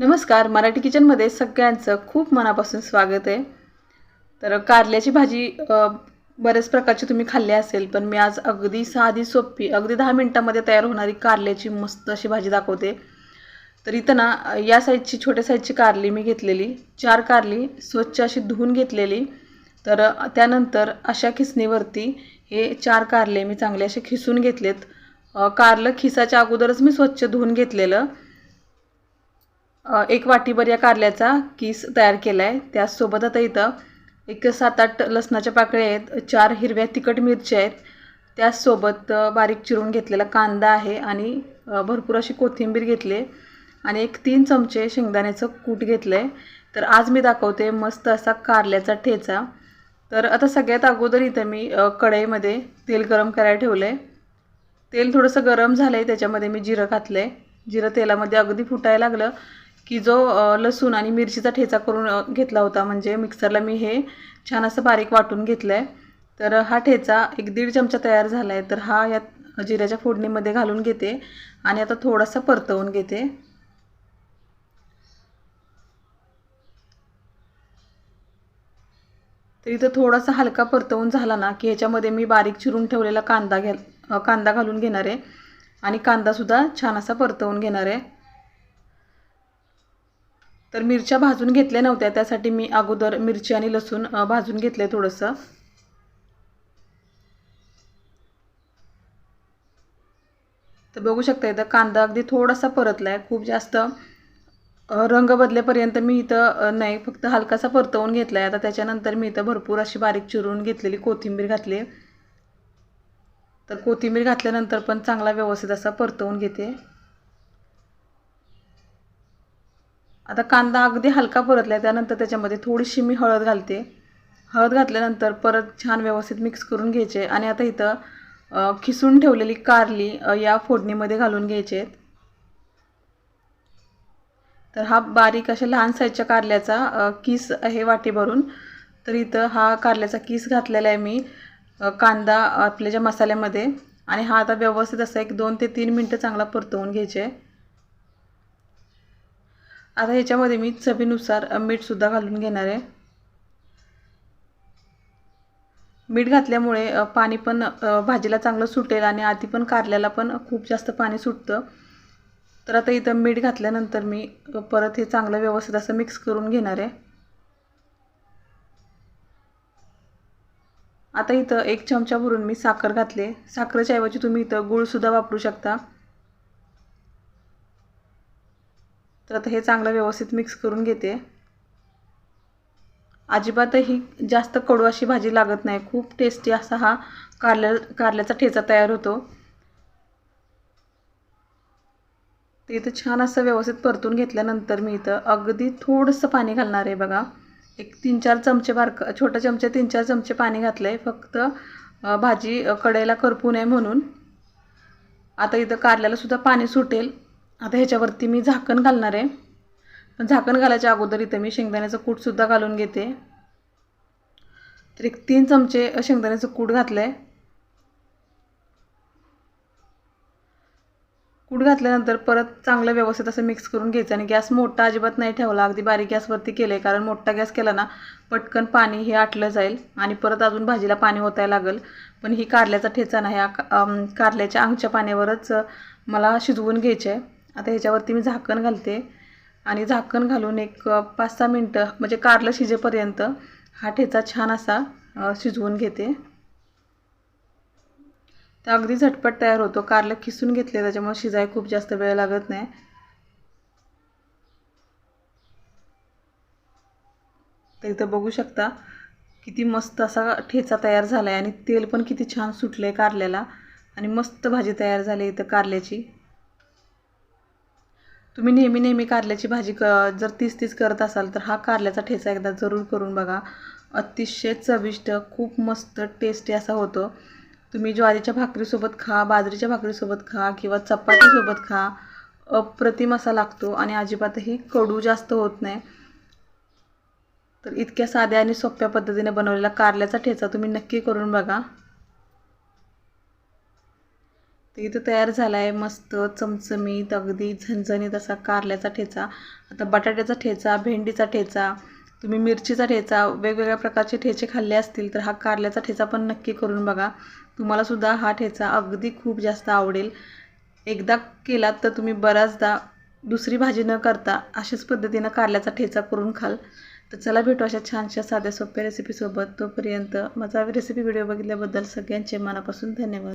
नमस्कार मराठी किचनमध्ये सगळ्यांचं खूप मनापासून स्वागत आहे. तर कारल्याची भाजी बऱ्याच प्रकारची तुम्ही खाल्ली असेल पण मी आज अगदी साधी सोपी अगदी दहा मिनटामध्ये तयार होणारी कारल्याची मस्त अशी भाजी दाखवते. तर इथं ना या साईजची छोट्या साईजची कारली मी घेतलेली. चार कारली स्वच्छ अशी धुवून घेतलेली. तर त्यानंतर अशा खिसणीवरती हे चार कारले मी चांगले असे खिसून घेतलेत. कारलं खिसाच्या अगोदरच मी स्वच्छ धुवून घेतलेलं. एक वाटीभर या कारल्याचा किस तयार केला आहे त्याचसोबत आता इथं एक सात आठ लसणाच्या पाकळ्या आहेत चार हिरव्या तिखट मिरच्या आहेत. त्याचसोबत बारीक चिरून घेतलेला कांदा आहे आणि भरपूर अशी कोथिंबीर घेतली आहे आणि एक तीन चमचे शेंगदाण्याचं कूट घेतलं आहे. तर आज मी दाखवते मस्त असा कारल्याचा ठेचा. तर आता सगळ्यात अगोदर इथं मी कढईमध्ये तेल गरम करायला ठेवलं आहे तेल थोडंसं गरम झालं आहे त्याच्यामध्ये मी जिरं घातलं आहे जिरं तेलामध्ये अगदी फुटायला लागलं. की जो लसूण आणि मिरचीचा ठेचा करून घेतला होता. म्हणजे मिक्सरला मी हे छान असं बारीक वाटून घेतलं आहे तर हा ठेचा एक दीड चमचा तयार झाला आहे तर हा यात जिऱ्याच्या फोडणीमध्ये घालून घेते आणि आता थोडासा परतवून घेते. तर इथं थोडासा हलका परतवून झाला ना की ह्याच्यामध्ये मी बारीक चिरून ठेवलेला कांदा घ्या कांदा घालून घेणार आहे. आणि कांदासुद्धा छान असा परतवून घेणार आहे. तर मिरच्या भाजून घेतल्या नव्हत्या त्यासाठी मी अगोदर मिरची आणि लसूण भाजून घेतलं आहे थोडंसं. तर बघू शकता इथं कांदा अगदी थोडासा परतला आहे खूप जास्त रंग बदलेपर्यंत मी इथं नाही फक्त हलकासा परतवून घेतला आहे आता त्याच्यानंतर मी इथं भरपूर अशी बारीक चिरून घेतलेली कोथिंबीर घातली. आहे तर कोथिंबीर घातल्यानंतर पण चांगला व्यवस्थित असा परतवून घेते. आता कांदा अगदी हलका परतला आहे त्यानंतर त्याच्यामध्ये थोडीशी मी हळद घालते. हळद घातल्यानंतर परत छान व्यवस्थित मिक्स करून घ्यायचे आणि आता इथं खिसून ठेवलेली कारली या फोडणीमध्ये घालून घ्यायचे आहेत. तर हा बारीक अशा लहान साईजच्या कारल्याचा किस आहे वाटी भरून तर इथं हा कारल्याचा किस घातलेला आहे मी कांदा आपल्या ज्या मसाल्यामध्ये. आणि हा आता व्यवस्थित असा एक दोन ते तीन मिनटं चांगला परतवून घ्यायचे. आहे आता ह्याच्यामध्ये मी चवीनुसार मीठसुद्धा घालून घेणार आहे. मीठ घातल्यामुळे पाणी पण भाजीला चांगलं सुटेल आणि आधी पण कारल्याला पण खूप जास्त पाणी सुटतं. तर आता इथं मीठ घातल्यानंतर मी परत हे चांगलं व्यवस्थित असं मिक्स करून घेणार आहे. आता इथं एक चमचा भरून मी साखर घातले साखरेच्या ऐवजी तुम्ही इथं गूळसुद्धा वापरू शकता. तर आता हे चांगलं व्यवस्थित मिक्स करून घेते. अजिबातही जास्त कडू अशी भाजी लागत नाही. खूप टेस्टी असा हा कारल्या कारल्याचा ठेचा तयार होतो. ते इथं छान असं व्यवस्थित परतून घेतल्यानंतर मी इथं अगदी थोडंसं पाणी घालणार आहे बघा. एक तीन चार चमचे बारक छोट्या चमचे तीन चार चमचे पाणी घातलं आहे फक्त भाजी कडेला करपू नये म्हणून. आता इथं कारल्यालासुद्धा पाणी सुटेल. आता ह्याच्यावरती मी झाकण घालणार आहे. पण झाकण घालायच्या अगोदर इथं मी शेंगदाण्याचं कूटसुद्धा घालून घेते. तर एक तीन चमचे शेंगदाण्याचं कूट घातलं आहे कूट घातल्यानंतर परत चांगलं व्यवस्थित असं मिक्स करून घ्यायचं आणि गॅस मोठा अजिबात नाही ठेवला अगदी बारीक गॅसवरती केलं आहे कारण मोठा गॅस केला ना पटकन पाणी हे आटलं जाईल आणि परत अजून भाजीला पाणी ओतायला लागेल. पण ही कारल्याचा ठेचा नाही कारल्याच्या अंगच्या पाण्यावरच मला शिजवून घ्यायचं आहे आता ह्याच्यावरती मी झाकण घालते. आणि झाकण घालून एक पाच सहा मिनटं म्हणजे कारलं शिजेपर्यंत हा ठेचा छान असा शिजवून घेते. तर अगदी झटपट तयार होतो. कारलं खिसून घेतले त्याच्यामुळे शिजाय खूप जास्त वेळ लागत नाही. तर इथं बघू शकता किती मस्त असा ठेचा तयार झाला आहे आणि तेल पण किती छान सुटलं आहे कारल्याला. आणि मस्त भाजी तयार झाली इथं कारल्याची. तुम्ही नेहमी नेहमी कारल्याची भाजी क जर तीस तीस करत असाल तर हा कारल्याचा ठेचा एकदा जरूर करून बघा. अतिशय चविष्ट खूप मस्त टेस्टी असा होतो. तुम्ही ज्वारीच्या भाकरीसोबत खा बाजरीच्या भाकरीसोबत खा किंवा चपातीसोबत खा. अप्रतिम असा लागतो आणि अजिबातही कडू जास्त होत नाही. तर इतक्या साध्या आणि सोप्या पद्धतीने बनवलेला कारल्याचा ठेचा तुम्ही नक्की करून बघा. तर इथं तयार झाला आहे मस्त चमचमीत अगदी झणझणीत असा कारल्याचा ठेचा. आता बटाट्याचा ठेचा भेंडीचा ठेचा तुम्ही मिरचीचा ठेचा वेगवेगळ्या प्रकारचे ठेचे खाल्ले असतील तर हा कारल्याचा ठेचा पण नक्की करून बघा. तुम्हालासुद्धा हा ठेचा अगदी खूप जास्त आवडेल. एकदा केलात तर तुम्ही बऱ्याचदा दुसरी भाजी न करता अशाच पद्धतीनं कारल्याचा ठेचा करून खाल. तर चला भेटू अशा छानशा साध्या सोप्या रेसिपीसोबत तोपर्यंत माझा रेसिपी व्हिडिओ बघितल्याबद्दल सगळ्यांचे मनापासून धन्यवाद.